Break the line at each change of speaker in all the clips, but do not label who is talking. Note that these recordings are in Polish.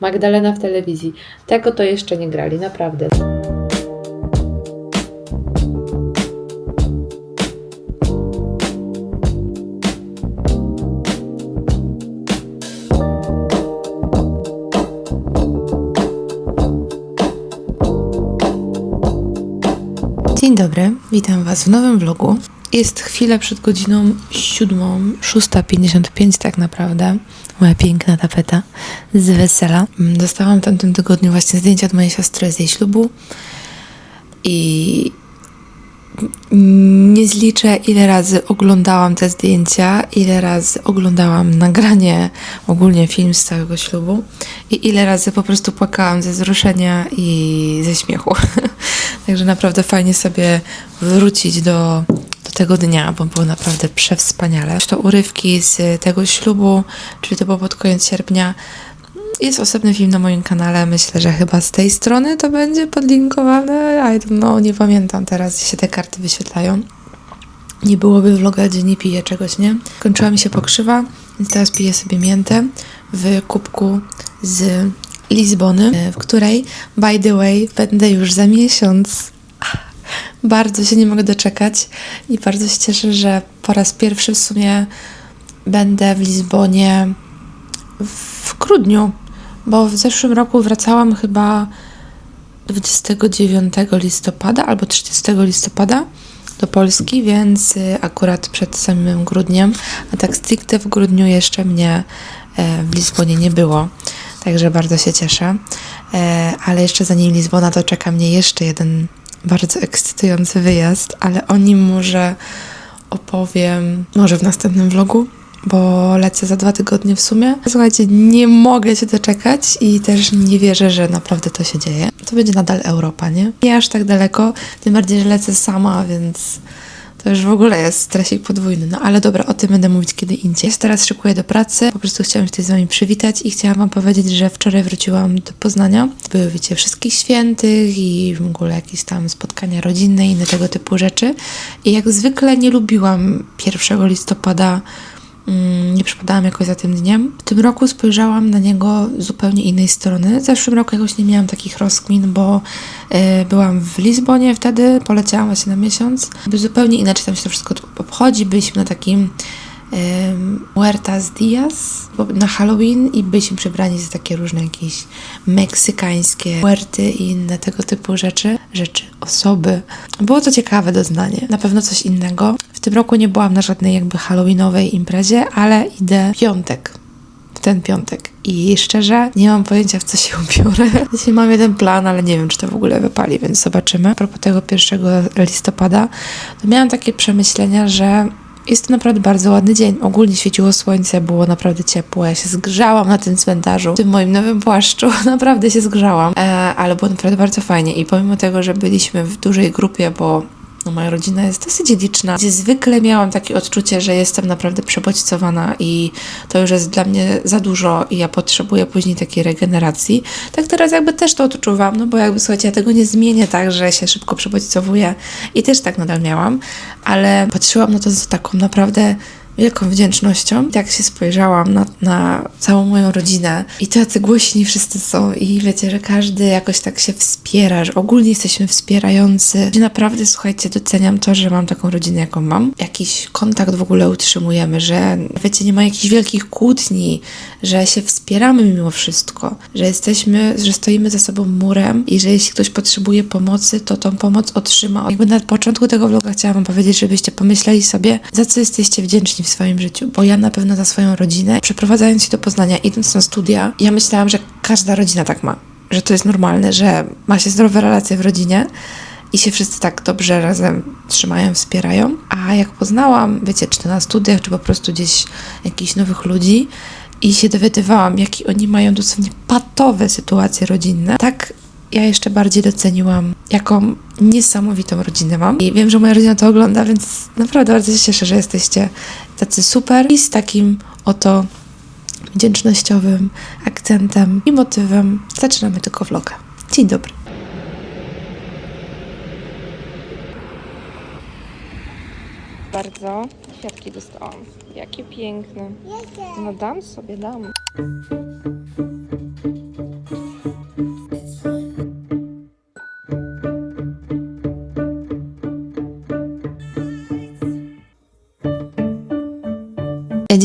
Magdalena w telewizji. Tego to jeszcze nie grali, naprawdę.
Dzień dobry, witam Was w nowym vlogu. Jest chwilę przed godziną 7, 6.55 tak naprawdę. Moja piękna tapeta z wesela. Mm, Dostałam w tamtym tygodniu właśnie zdjęcia od mojej siostry z jej ślubu i nie zliczę, ile razy oglądałam te zdjęcia, ile razy oglądałam nagranie, ogólnie film z całego ślubu i ile razy po prostu płakałam ze wzruszenia i ze śmiechu. Także naprawdę fajnie sobie wrócić do tego dnia, bo było naprawdę przewspaniale. To urywki z tego ślubu, czyli to było pod koniec sierpnia. Jest osobny film na moim kanale, myślę, że chyba z tej strony to będzie podlinkowane. I don't know, nie pamiętam teraz, gdzie się te karty wyświetlają. Nie byłoby vloga, gdzie nie piję czegoś, nie? Kończyła mi się pokrzywa, więc teraz piję sobie miętę w kubku z Lizbony, w której, by the way, będę już za miesiąc. Bardzo się nie mogę doczekać i bardzo się cieszę, że po raz pierwszy w sumie będę w Lizbonie w grudniu, bo w zeszłym roku wracałam chyba 29 listopada albo 30 listopada do Polski, więc y, akurat przed samym grudniem, a tak stricte w grudniu jeszcze mnie e, w Lizbonie nie było, także bardzo się cieszę. E, Ale jeszcze zanim Lizbona, to czeka mnie jeszcze jeden bardzo ekscytujący wyjazd, ale o nim może opowiem może w następnym vlogu, bo lecę za dwa tygodnie w sumie. Słuchajcie, nie mogę się doczekać i też nie wierzę, że naprawdę to się dzieje. To będzie nadal Europa, nie? Nie aż tak daleko, tym bardziej, że lecę sama, więc to już w ogóle jest stresik podwójny. No ale dobra, o tym będę mówić kiedy indziej. Ja się teraz szykuję do pracy, po prostu chciałam się tutaj z wami przywitać i chciałam wam powiedzieć, że wczoraj wróciłam do Poznania. Były, wiecie, wszystkich świętych i w ogóle jakieś tam spotkania rodzinne i inne tego typu rzeczy. I jak zwykle nie lubiłam 1 listopada nie przypadałam jakoś za tym dniem. W tym roku spojrzałam na niego z zupełnie innej strony. W zeszłym roku jakoś nie miałam takich rozkmin, bo e, byłam w Lizbonie wtedy, poleciałam właśnie na miesiąc. Zupełnie inaczej tam się to wszystko obchodzi. Byliśmy na takim Huertas Diaz bo- na Halloween i byliśmy przebrani za takie różne jakieś meksykańskie huerty i inne tego typu rzeczy, rzeczy, osoby. Było to ciekawe doznanie, na pewno coś innego. Tym roku nie byłam na żadnej jakby halloweenowej imprezie, ale idę w piątek. W ten piątek. I szczerze, nie mam pojęcia, w co się ubiorę. Dzisiaj mam jeden plan, ale nie wiem, czy to w ogóle wypali, więc zobaczymy. A propos tego 1 listopada, to miałam takie przemyślenia, że jest to naprawdę bardzo ładny dzień. Ogólnie świeciło słońce, było naprawdę ciepło. Ja się zgrzałam na tym cmentarzu, w tym moim nowym płaszczu. Naprawdę się zgrzałam, e, ale było naprawdę bardzo fajnie. I pomimo tego, że byliśmy w dużej grupie, bo no, moja rodzina jest dosyć liczna, gdzie zwykle miałam takie odczucie, że jestem naprawdę przebodźcowana i to już jest dla mnie za dużo i ja potrzebuję później takiej regeneracji. Tak teraz jakby też to odczuwam, no bo jakby słuchajcie, ja tego nie zmienię tak, że się szybko przebodźcowuję i też tak nadal miałam, ale patrzyłam na to z taką naprawdę wielką wdzięcznością. Jak się spojrzałam na, na całą moją rodzinę i tacy głośni wszyscy są i wiecie, że każdy jakoś tak się wspiera, że ogólnie jesteśmy wspierający. I naprawdę, słuchajcie, doceniam to, że mam taką rodzinę, jaką mam. Jakiś kontakt w ogóle utrzymujemy, że wiecie, nie ma jakichś wielkich kłótni, że się wspieramy mimo wszystko, że jesteśmy, że stoimy za sobą murem i że jeśli ktoś potrzebuje pomocy, to tą pomoc otrzyma. Jakby na początku tego vloga chciałam powiedzieć, żebyście pomyśleli sobie, za co jesteście wdzięczni w swoim życiu, bo ja na pewno za swoją rodzinę, przeprowadzając się do Poznania, idąc na studia, ja myślałam, że każda rodzina tak ma, że to jest normalne, że ma się zdrowe relacje w rodzinie i się wszyscy tak dobrze razem trzymają, wspierają. A jak poznałam, wiecie, czy to na studiach, czy po prostu gdzieś jakichś nowych ludzi i się dowiadywałam, jakie oni mają dosłownie patowe sytuacje rodzinne, tak ja jeszcze bardziej doceniłam, jaką niesamowitą rodzinę mam. I wiem, że moja rodzina to ogląda, więc naprawdę bardzo się cieszę, że jesteście tacy super i z takim oto wdzięcznościowym akcentem i motywem zaczynamy tylko vloga. Dzień dobry.
Bardzo kwiatki dostałam. Jakie piękne. No dam sobie, dam.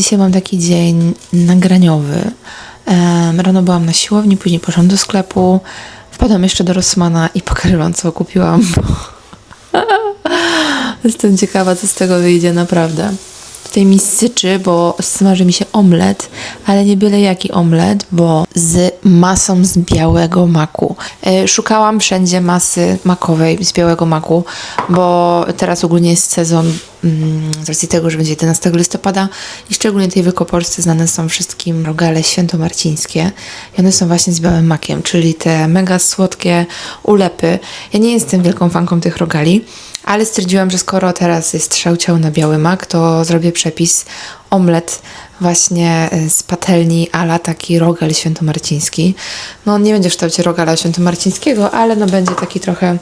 Dzisiaj mam taki dzień nagraniowy. Rano byłam na siłowni, później poszłam do sklepu, wpadłam jeszcze do Rossmana i pokażę wam, co kupiłam. Jestem ciekawa, co z tego wyjdzie, naprawdę. Tutaj mi bo smaży mi się omlet, ale nie byle jaki omlet, bo z masą z białego maku. E, Szukałam wszędzie masy makowej z białego maku, bo teraz ogólnie jest sezon mm, z racji tego, że będzie 11 listopada i szczególnie tej Wielkopolsce znane są wszystkim rogale świętomarcińskie i one są właśnie z białym makiem, czyli te mega słodkie ulepy. Ja nie jestem wielką fanką tych rogali, ale stwierdziłam, że skoro teraz jest szałciał na biały mak, to zrobię przepis omlet właśnie y, z patelni ala taki rogal świętomarciński. No on nie będzie w kształcie rogala świętomarcińskiego, ale no będzie taki trochę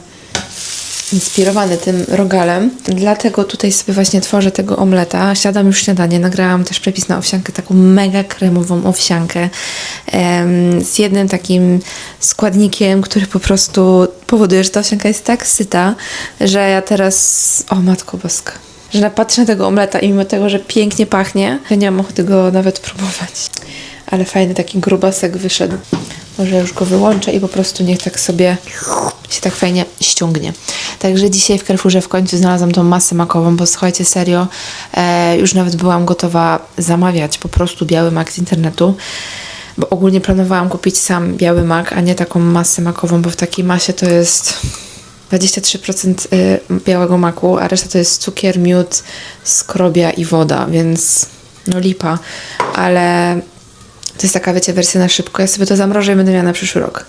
inspirowany tym rogalem. Dlatego tutaj sobie właśnie tworzę tego omleta. Siadam już śniadanie, nagrałam też przepis na owsiankę, taką mega kremową owsiankę em, z jednym takim składnikiem, który po prostu powoduje, że ta owsianka jest tak syta, że ja teraz... O Matko Boska. Że patrzę na tego omleta i mimo tego, że pięknie pachnie, to nie mam ochoty go nawet próbować. Ale fajny taki grubasek wyszedł. Może już go wyłączę i po prostu niech tak sobie się tak fajnie ściągnie. Także dzisiaj w Carrefourze w końcu znalazłam tą masę makową, bo słuchajcie, serio, e, już nawet byłam gotowa zamawiać po prostu biały mak z internetu. Bo ogólnie planowałam kupić sam biały mak, a nie taką masę makową, bo w takiej masie to jest 23% y, białego maku, a reszta to jest cukier, miód, skrobia i woda, więc no lipa. Ale to jest taka, wiecie, wersja na szybko. Ja sobie to zamrożę i będę miała na przyszły rok.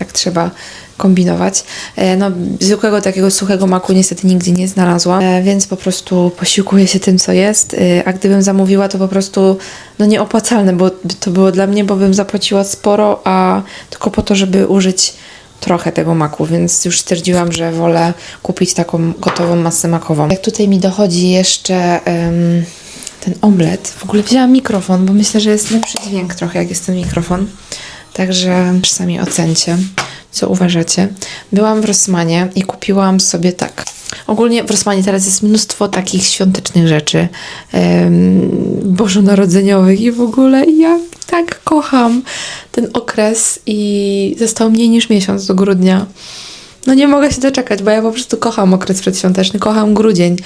Jak trzeba kombinować. E, No, zwykłego takiego suchego maku niestety nigdzie nie znalazłam, e, więc po prostu posiłkuję się tym, co jest. E, A gdybym zamówiła, to po prostu no nieopłacalne, bo to było dla mnie, bo bym zapłaciła sporo, a tylko po to, żeby użyć trochę tego maku, więc już stwierdziłam, że wolę kupić taką gotową masę makową. Jak tutaj mi dochodzi jeszcze em, ten omlet, w ogóle wzięłam mikrofon, bo myślę, że jest lepszy dźwięk trochę, jak jest ten mikrofon. Także sami ocencie, co uważacie. Byłam w Rossmanie i kupiłam sobie tak. Ogólnie w Rossmanie teraz jest mnóstwo takich świątecznych rzeczy, em, bożonarodzeniowych i w ogóle ja tak kocham ten okres i został mniej niż miesiąc do grudnia. No nie mogę się doczekać, bo ja po prostu kocham okres przedświąteczny, kocham grudzień,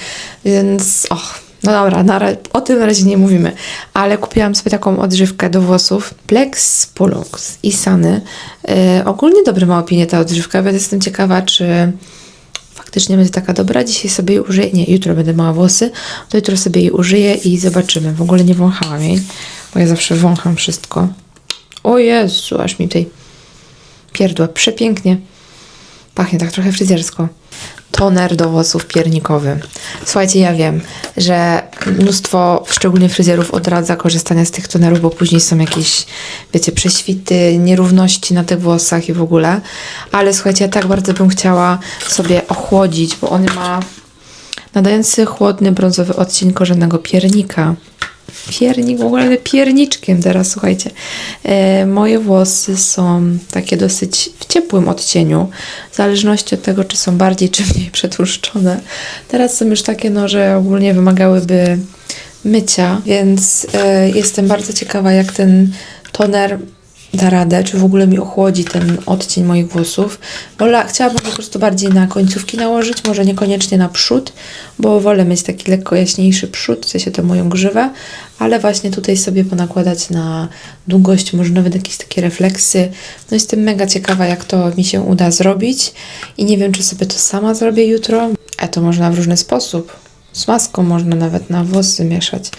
więc och, no dobra, na, o tym na razie nie mówimy, ale kupiłam sobie taką odżywkę do włosów, Plex Pulux i Sany. Yy, ogólnie dobre ma opinię ta odżywka, więc jestem ciekawa, czy faktycznie będzie taka dobra. Dzisiaj sobie jej użyję, nie, jutro będę mała włosy, to jutro sobie jej użyję i zobaczymy. W ogóle nie wąchałam jej, bo ja zawsze wącham wszystko. O Jezu, aż mi tutaj pierdła, przepięknie. Pachnie tak trochę fryzjersko. Toner do włosów piernikowy. Słuchajcie, ja wiem, że mnóstwo, szczególnie fryzjerów, odradza korzystania z tych tonerów, bo później są jakieś, wiecie, prześwity, nierówności na tych włosach i w ogóle. Ale słuchajcie, ja tak bardzo bym chciała sobie ochłodzić, bo on ma nadający chłodny brązowy odcień korzennego piernika. Piernik, w ogóle pierniczkiem teraz, słuchajcie. E, moje włosy są takie dosyć w ciepłym odcieniu, w zależności od tego, czy są bardziej czy mniej przetłuszczone. Teraz są już takie, no, że ogólnie wymagałyby mycia, więc e, jestem bardzo ciekawa, jak ten toner da radę, czy w ogóle mi ochłodzi ten odcień moich włosów. Wola, chciałabym po prostu bardziej na końcówki nałożyć, może niekoniecznie na przód, bo wolę mieć taki lekko jaśniejszy przód, w sensie tę moją grzywę, ale właśnie tutaj sobie ponakładać na długość, może nawet jakieś takie refleksy. No jestem mega ciekawa, jak to mi się uda zrobić i nie wiem, czy sobie to sama zrobię jutro, a to można w różny sposób. Z maską można nawet na włosy mieszać.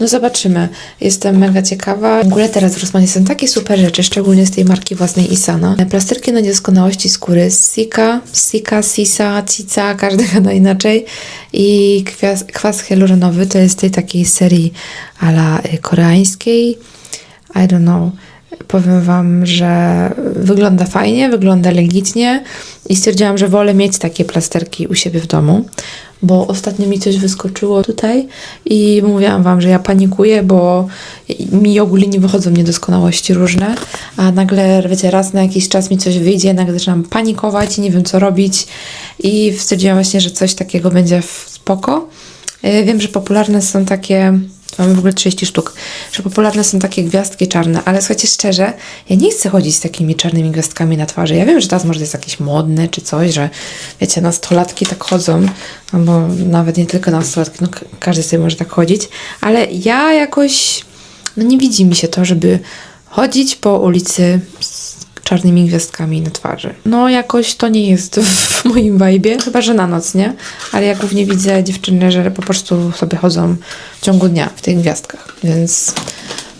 No zobaczymy. Jestem mega ciekawa. W ogóle teraz w Rossmanie są takie super rzeczy, szczególnie z tej marki własnej Isana. Plasterki na niedoskonałości skóry Sika, Sika, Sisa, Cica, każdy gada inaczej. I kwas, kwas hialuronowy to jest tej takiej serii ala y, koreańskiej. I don't know. Powiem Wam, że wygląda fajnie, wygląda legitnie i stwierdziłam, że wolę mieć takie plasterki u siebie w domu, bo ostatnio mi coś wyskoczyło tutaj i mówiłam Wam, że ja panikuję, bo mi ogólnie nie wychodzą niedoskonałości różne, a nagle, wiecie, raz na jakiś czas mi coś wyjdzie, nagle zaczynam panikować i nie wiem co robić i stwierdziłam właśnie, że coś takiego będzie w spoko. E, Wiem, że popularne są takie
Mamy w ogóle 30 sztuk. Że popularne są takie gwiazdki czarne, ale słuchajcie szczerze, ja nie chcę chodzić z takimi czarnymi gwiazdkami na twarzy. Ja wiem, że teraz może jest jakieś modne czy coś, że wiecie, nastolatki tak chodzą, albo nawet nie tylko nastolatki, no ka- każdy sobie może tak chodzić, ale ja jakoś, no nie widzi mi się to, żeby chodzić po ulicy czarnymi gwiazdkami na twarzy. No jakoś to nie jest w moim vibe, chyba że na noc, nie? Ale ja głównie widzę dziewczyny, że po prostu sobie chodzą w ciągu dnia w tych gwiazdkach, więc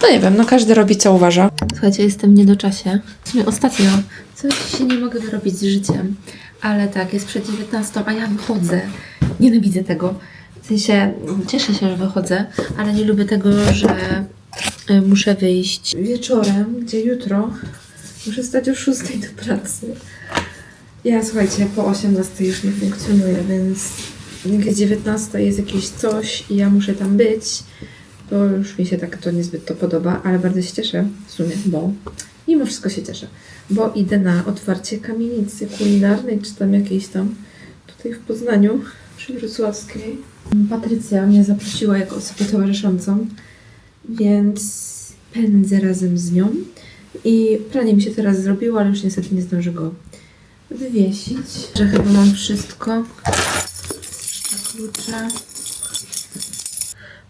no nie wiem, no każdy robi co uważa.
Słuchajcie, jestem w niedoczasie. W sumie ostatnio coś się nie mogę wyrobić z życiem. Ale tak, jest przed 19, a ja wychodzę. Nienawidzę tego. W sensie, cieszę się, że wychodzę, ale nie lubię tego, że y, muszę wyjść wieczorem, gdzie jutro muszę stać o 6 do pracy. Ja, słuchajcie, po 18 już nie funkcjonuję, więc jak 19 jest jakieś coś i ja muszę tam być, to już mi się tak to niezbyt to podoba, ale bardzo się cieszę w sumie, bo mimo wszystko się cieszę, bo idę na otwarcie kamienicy kulinarnej, czy tam jakiejś tam tutaj w Poznaniu, przy Wrocławskiej. Patrycja mnie zaprosiła jako osobę towarzyszącą, więc pędzę razem z nią i pranie mi się teraz zrobiło, ale już niestety nie zdążę go wywiesić. Że chyba mam wszystko. Klucze.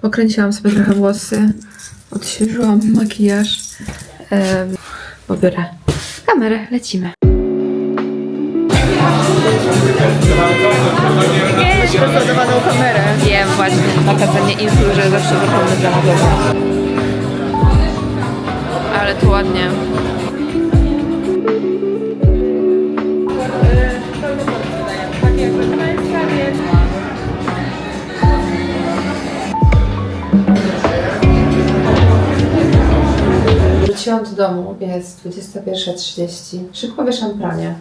Pokręciłam sobie trochę włosy, odświeżyłam makijaż. Um, pobiorę kamerę, lecimy. Rozładowaną kamerę. Wiem właśnie, na kazanie influ, że zawsze wygląda dla. Ale tu ładnie. Wróciłam do domu, jest 21.30. Szybko wieszam pranie.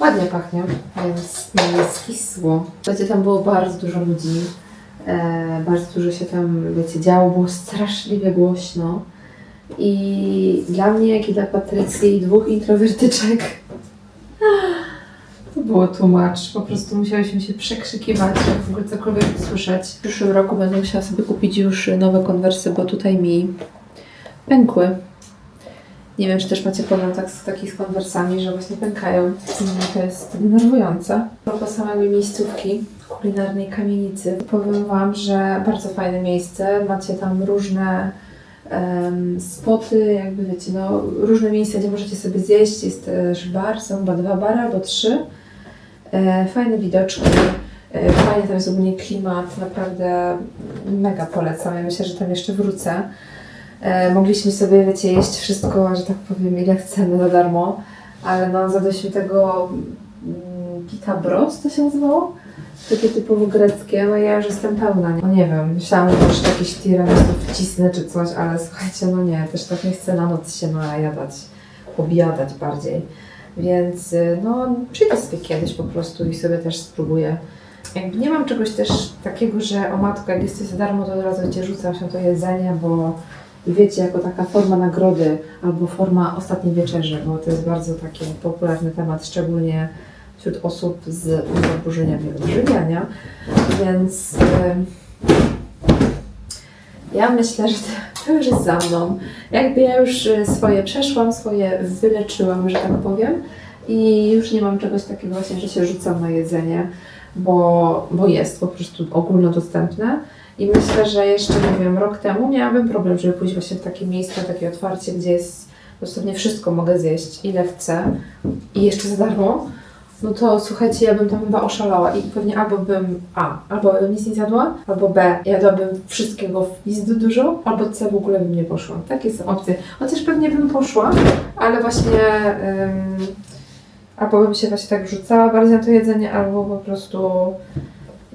Ładnie pachnie, więc nie jest kisło. Słuchajcie, tam było bardzo dużo ludzi. E, bardzo dużo się tam, wiecie, działo, było straszliwie głośno. I dla mnie, jak i dla Patrycji dwóch introwertyczek, to było tłumacz. Po prostu musiałyśmy się przekrzykiwać, żeby w ogóle cokolwiek usłyszeć. W przyszłym roku będę musiała sobie kupić już nowe konwersy, bo tutaj mi pękły. Nie wiem, czy też macie problem tak z takich z konwersami, że właśnie pękają. Mm, To jest denerwujące. Propos samej miejscówki kulinarnej kamienicy, powiem Wam, że bardzo fajne miejsce. Macie tam różne spoty, jakby wiecie, no różne miejsca, gdzie możecie sobie zjeść. Jest też bar, są chyba dwa bary albo trzy. E, fajne widoczki. E, fajnie tam jest ogólnie klimat, naprawdę mega polecam. Ja myślę, że tam jeszcze wrócę. E, mogliśmy sobie, wiecie, jeść wszystko, że tak powiem, ile chcemy za darmo, ale no zadaliśmy tego mm, pita bros, to się nazywało? Takie typowo greckie, no ja już jestem pełna, nie, no nie wiem, myślałam, że jeszcze jakieś tiramisu wcisnę czy coś, ale słuchajcie, no nie, też tak nie chcę na noc się najadać, pobijadać bardziej, więc y, no przyjdę sobie kiedyś po prostu i sobie też spróbuję. Jakby nie mam czegoś też takiego, że o matko, jak jesteś za darmo, to od razu Cię rzucam się to jedzenie, bo wiecie, jako taka forma nagrody albo forma ostatniej wieczerzy, bo to jest bardzo taki popularny temat, szczególnie wśród osób z zaburzeniami odżywiania, więc ja myślę, że to- to już jest za mną. Jakby ja już e, swoje przeszłam, swoje wyleczyłam, że tak powiem i już nie mam czegoś takiego właśnie, że się rzucam na jedzenie, bo, bo jest po prostu ogólnodostępne. I myślę, że jeszcze, nie wiem, rok temu miałabym problem, żeby pójść właśnie w takie miejsce, takie otwarcie, gdzie jest dosłownie wszystko mogę zjeść, ile chcę i jeszcze za darmo. No to słuchajcie, ja bym tam chyba oszalała i pewnie albo bym A, albo nic nie zjadła, albo B, jadłabym wszystkiego w pizdu dużo, albo C, w ogóle bym nie poszła. Takie są opcje. Chociaż pewnie bym poszła, ale właśnie albo bym się właśnie tak rzucała bardziej na to jedzenie, albo po prostu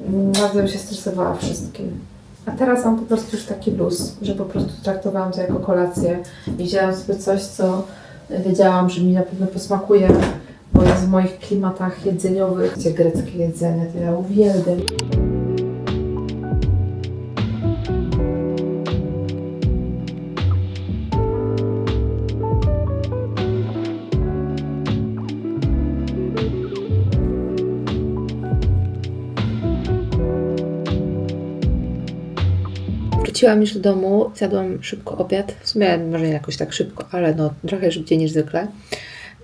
mm, bardzo bym się stresowała wszystkim. A teraz mam po prostu już taki luz, że po prostu traktowałam to jako kolację i wzięłam sobie coś, co wiedziałam, że mi na pewno posmakuje, w moich klimatach jedzeniowych, gdzie greckie jedzenie to ja uwielbiam. Wróciłam już do domu, zjadłam szybko obiad. W sumie może nie jakoś tak szybko, ale no trochę szybciej niż zwykle.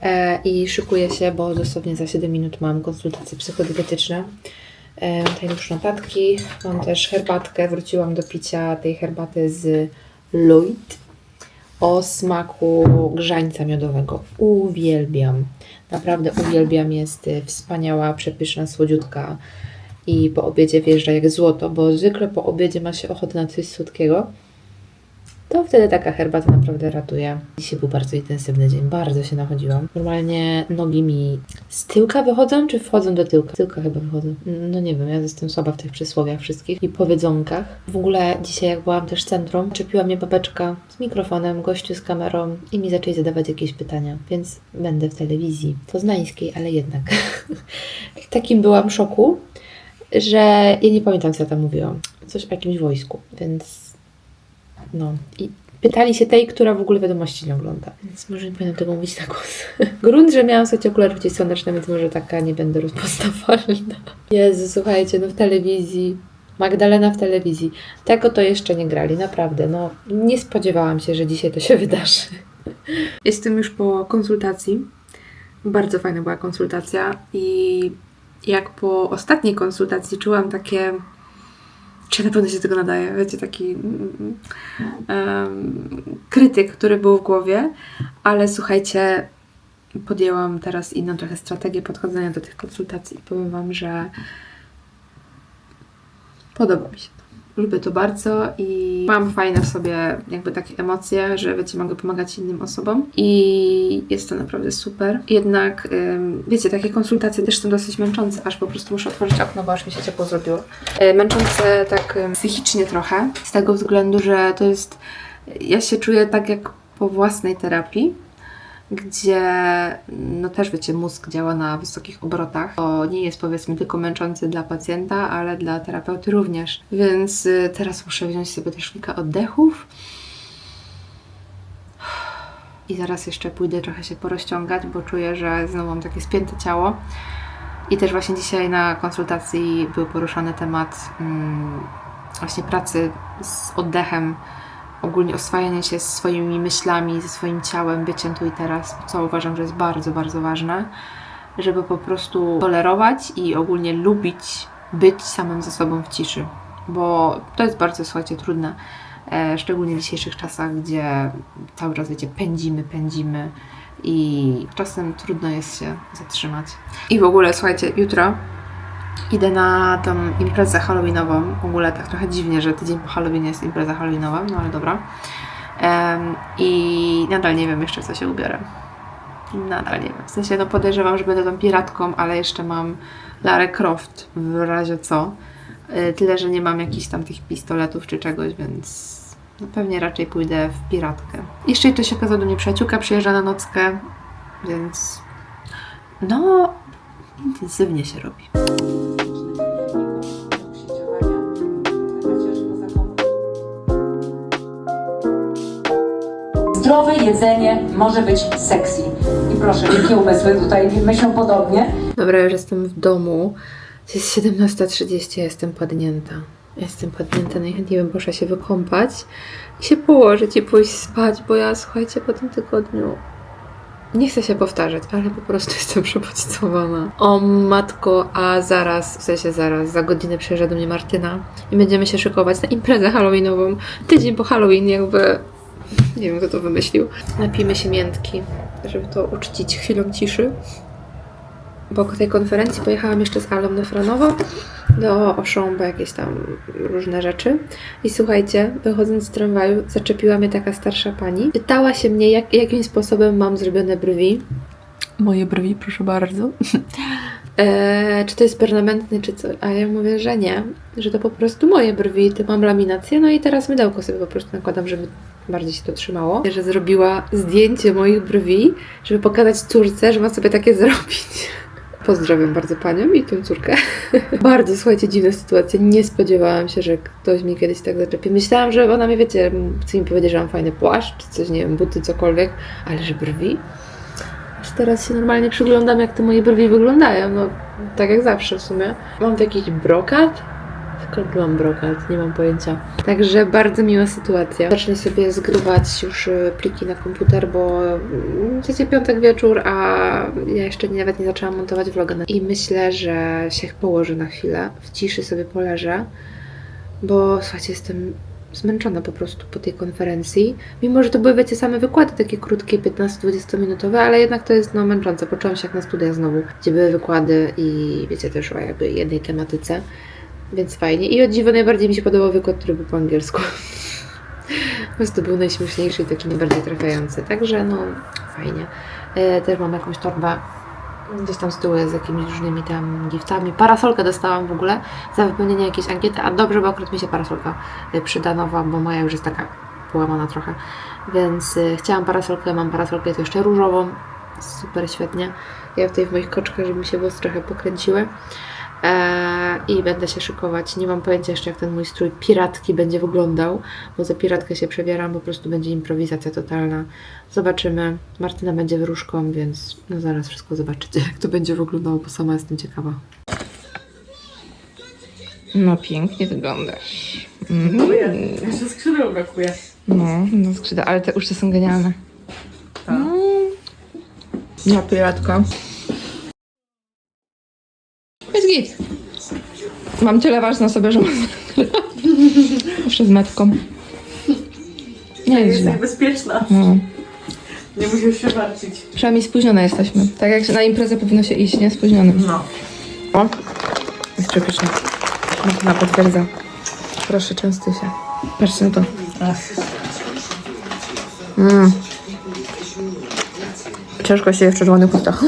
E, I szykuję się, bo dosłownie za 7 minut mam konsultacje psychodietetyczne. E, mam tutaj już notatki, mam też herbatkę. Wróciłam do picia tej herbaty z Lloyd o smaku grzańca miodowego. Uwielbiam. Naprawdę uwielbiam. Jest y, wspaniała, przepyszna, słodziutka. I po obiedzie wjeżdża jak złoto, bo zwykle po obiedzie ma się ochotę na coś słodkiego. To wtedy taka herbata naprawdę ratuje. Dzisiaj był bardzo intensywny dzień, bardzo się nachodziłam. Normalnie nogi mi z tyłka wychodzą, czy wchodzą do tyłka? Z tyłka chyba wychodzą. No nie wiem, ja jestem słaba w tych przysłowiach wszystkich i powiedzonkach. W ogóle dzisiaj jak byłam też w centrum, czepiła mnie babeczka z mikrofonem, gościu z kamerą i mi zaczęli zadawać jakieś pytania, więc będę w telewizji poznańskiej, ale jednak. w takim byłam szoku, że ja nie pamiętam co ja tam mówiłam. Coś o jakimś wojsku, więc no i pytali się tej, która w ogóle wiadomości nie ogląda. Więc może nie powinnam tego mówić na głos. Grunt, że miałam sobie okularów gdzieś słoneczne, więc może taka nie będę rozpoznawalna. Jezu, słuchajcie, no w telewizji. Magdalena w telewizji. Tego to jeszcze nie grali, naprawdę. No, nie spodziewałam się, że dzisiaj to się wydarzy. Jestem już po konsultacji. Bardzo fajna była konsultacja i jak po ostatniej konsultacji czułam takie czy na pewno się tego nadaje, wiecie, taki em, krytyk, który był w głowie, ale słuchajcie, podjęłam teraz inną trochę strategię podchodzenia do tych konsultacji i powiem Wam, że podoba mi się to. Lubię to bardzo i mam fajne w sobie jakby takie emocje, że wiecie, mogę pomagać innym osobom i jest to naprawdę super. Jednak wiecie, takie konsultacje też są dosyć męczące, aż po prostu muszę otworzyć okno, bo aż mi się ciepło zrobiło. E, Męczące tak psychicznie trochę, z tego względu, że to jest, ja się czuję tak jak po własnej terapii, gdzie no też wiecie, mózg działa na wysokich obrotach. To nie jest powiedzmy tylko męczące dla pacjenta, ale dla terapeuty również. Więc y, teraz muszę wziąć sobie też kilka oddechów. I zaraz jeszcze pójdę trochę się porozciągać, bo czuję, że znowu mam takie spięte ciało. I też właśnie dzisiaj na konsultacji był poruszany temat mm, właśnie pracy z oddechem, ogólnie oswajanie się z swoimi myślami, ze swoim ciałem, byciem tu i teraz, co uważam, że jest bardzo, bardzo ważne, żeby po prostu tolerować i ogólnie lubić być samym ze sobą w ciszy, bo to jest bardzo, słuchajcie, trudne, e, szczególnie w dzisiejszych czasach, gdzie cały czas, wiecie, pędzimy, pędzimy i czasem trudno jest się zatrzymać. I w ogóle, słuchajcie, jutro Idę na tą imprezę halloweenową. W ogóle tak trochę dziwnie, że tydzień po Halloweenie jest impreza halloweenowa, no ale dobra. Em, I nadal nie wiem jeszcze, co się ubiorę. Nadal nie wiem. W sensie, no podejrzewam, że będę tą piratką, ale jeszcze mam Larę Croft w razie co. Y, Tyle, że nie mam jakichś tam tych pistoletów czy czegoś, więc no pewnie raczej pójdę w piratkę. Jeszcze jeszcze się okazała do mnie przyjaciółka, przyjeżdża na nockę, więc no intensywnie się robi.
Zdrowe jedzenie może być sexy. I proszę, jakie umysły tutaj myślą podobnie?
Dobra, już jestem w domu. Jest 17.30, ja jestem padnięta. Jestem padnięta, najchętniej bym poszła się wykąpać i się położyć i pójść spać, bo ja, słuchajcie, po tym tygodniu nie chcę się powtarzać, ale po prostu jestem przebodźcowana. O matko, a zaraz, w sensie zaraz, za godzinę przyjeżdża do mnie Martyna i będziemy się szykować na imprezę halloweenową. Tydzień po Halloween jakby... Nie wiem, kto to wymyślił. Napijmy się miętki, żeby to uczcić chwilą ciszy. Po tej konferencji pojechałam jeszcze z Alą Nefranową do bo jakieś tam różne rzeczy. I słuchajcie, wychodząc z tramwaju, zaczepiła mnie taka starsza pani. Pytała się mnie, jak, jakim sposobem mam zrobione brwi. Moje brwi, proszę bardzo. E, czy to jest permanentny, czy co? A ja mówię, że nie, że to po prostu moje brwi, to mam laminację, no i teraz mydełko sobie po prostu nakładam, żeby bardziej się to trzymało. Że zrobiła zdjęcie moich brwi, żeby pokazać córce, że ma sobie takie zrobić. Pozdrawiam bardzo panią i tą córkę. bardzo, słuchajcie, dziwna sytuacja. Nie spodziewałam się, że ktoś mi kiedyś tak zaczepi. Myślałam, że ona mi, wiecie, chce mi powiedzieć, że mam fajny płaszcz, coś, nie wiem, buty, cokolwiek, ale że brwi? Teraz się normalnie przyglądam, jak te moje brwi wyglądają. No, tak jak zawsze w sumie. Mam tu jakiś brokat Skąd mam brokat? Nie mam pojęcia. Także bardzo miła sytuacja. Zacznę sobie zgrywać już y, pliki na komputer, bo mm, dzisiaj piątek wieczór, a ja jeszcze nawet nie zaczęłam montować vloga. I myślę, że się położę na chwilę, w ciszy sobie poleżę, bo słuchajcie, jestem zmęczona po prostu po tej konferencji. Mimo, że to były, wiecie, same wykłady takie krótkie, 15-20 minutowe, ale jednak to jest no męczące. Poczułam się jak na studia znowu, gdzie były wykłady i wiecie, też o jakby jednej tematyce. Więc fajnie. I o dziwo najbardziej mi się podobał wykład, który był po angielsku. Po prostu był najśmieszniejszy i taki najbardziej trafiający. Także no, fajnie. E, też mam jakąś torbę tam z tyłu z jakimiś różnymi tam giftami. Parasolkę dostałam w ogóle za wypełnienie jakiejś ankiety, a dobrze, bo akurat mi się parasolka y, przyda nowa, bo moja już jest taka połamana trochę. Więc y, chciałam parasolkę, mam parasolkę jeszcze różową. Super świetnie. Ja tutaj w moich koczkach, żeby mi się włosy trochę pokręciły. Eee, I będę się szykować. Nie mam pojęcia jeszcze, jak ten mój strój piratki będzie wyglądał, bo za piratkę się przebieram, po prostu będzie improwizacja totalna. Zobaczymy. Martyna będzie wróżką, więc no zaraz wszystko zobaczycie, jak to będzie wyglądało, bo sama jestem ciekawa.
No pięknie wyglądasz.
Brakuje. Jeszcze skrzydeł brakuje.
No, no skrzydła, ale te uszcze są genialne.
Tak.
Mm. Ja piratka. Git. Mam tyle ważne na sobie, że mam jeszcze z metką. Nie jest
Jest
źle.
bezpieczna.
No.
Nie musisz się martwić.
Przynajmniej spóźnione jesteśmy. Tak jak się na imprezę powinno się iść, nie? Spóźnionym.
No.
O, jest przepyszne. Martyna potwierdza. Proszę, częstuj się. Patrzcie na to. Mm. Ciężko się je w czerwonych ustach.